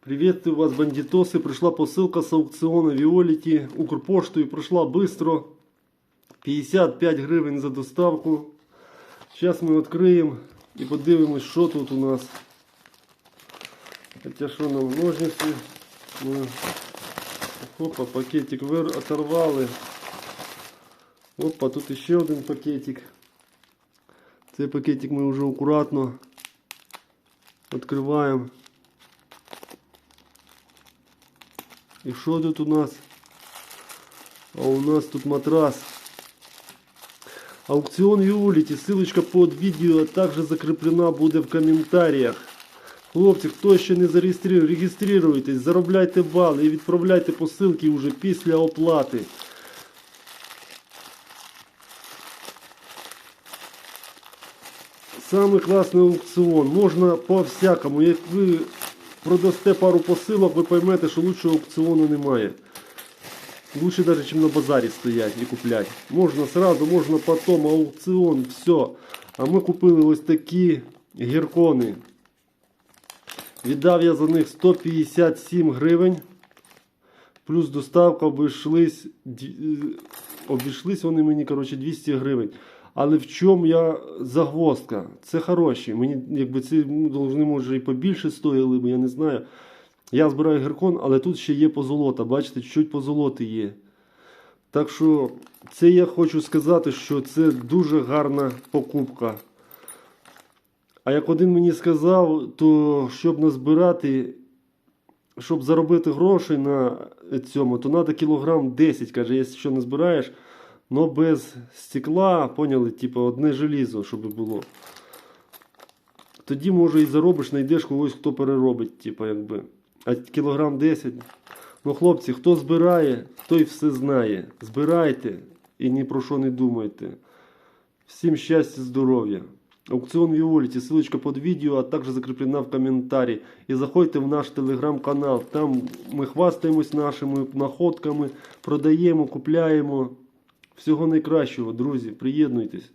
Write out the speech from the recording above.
Приветствую вас, бандитосы. Пришла посылка с аукциона Виоліті Укрпоштою. Прийшла быстро. 55 гривень за доставку. Зараз ми відкриємо і подивимось, що тут у нас. Хоча що нам ножниці. Ми... Опа, пакетик вир... оторвали. Опа, тут ще один пакетик. Цей пакетик ми вже акуратно відкриваємо. І що тут у нас? А у нас тут матрас. Аукцион Виолити. Ссылочка под видео также закреплена буде в коментарях. Хлопці, хто ще не зареєструє, реєструйтесь, заробляйте бали і відправляйте посилки вже після оплати. Самый класний аукціон. Можна по-всякому. Як ви продасте пару посилок, ви поймете, що лучшого аукціону немає. Лучше даже, чем на базарі стоять і куплять. Можна сразу, можна потом, аукціон, все. А ми купили ось такі гіркони. Віддав я за них 157 гривень. Плюс доставка обійшлись, е, обійшлись вони мені коротше, 200 гривень. Але в чому я загвоздка? Це хороші. Мені якби ці должны, може і побільше стоїли, бо я не знаю. Я збираю гіркон, але тут ще є позолота. Бачите, чуть позолоти є. Так що це я хочу сказати, що це дуже гарна покупка. А як один мені сказав, то щоб назбирати, щоб заробити грошей на цьому, то треба кілограм 10. Каже, якщо не збираєш, но без стекла, поняли, типу одне желізо, щоб було. Тоді, може, і заробиш, знайдеш когось, хто переробить, типу, якби. А кілограм 10. Ну, хлопці, хто збирає, той все знає. Збирайте і ні про що не думайте. Всім щастя, здоров'я. Аукцион Виолити, ссылочка под видео, а также закреплена в комментарии. И заходьте в наш телеграм-канал. Там ми хвастаємось нашими находками, продаємо, купляємо. Всього найкращого, друзі. Приєднуйтесь.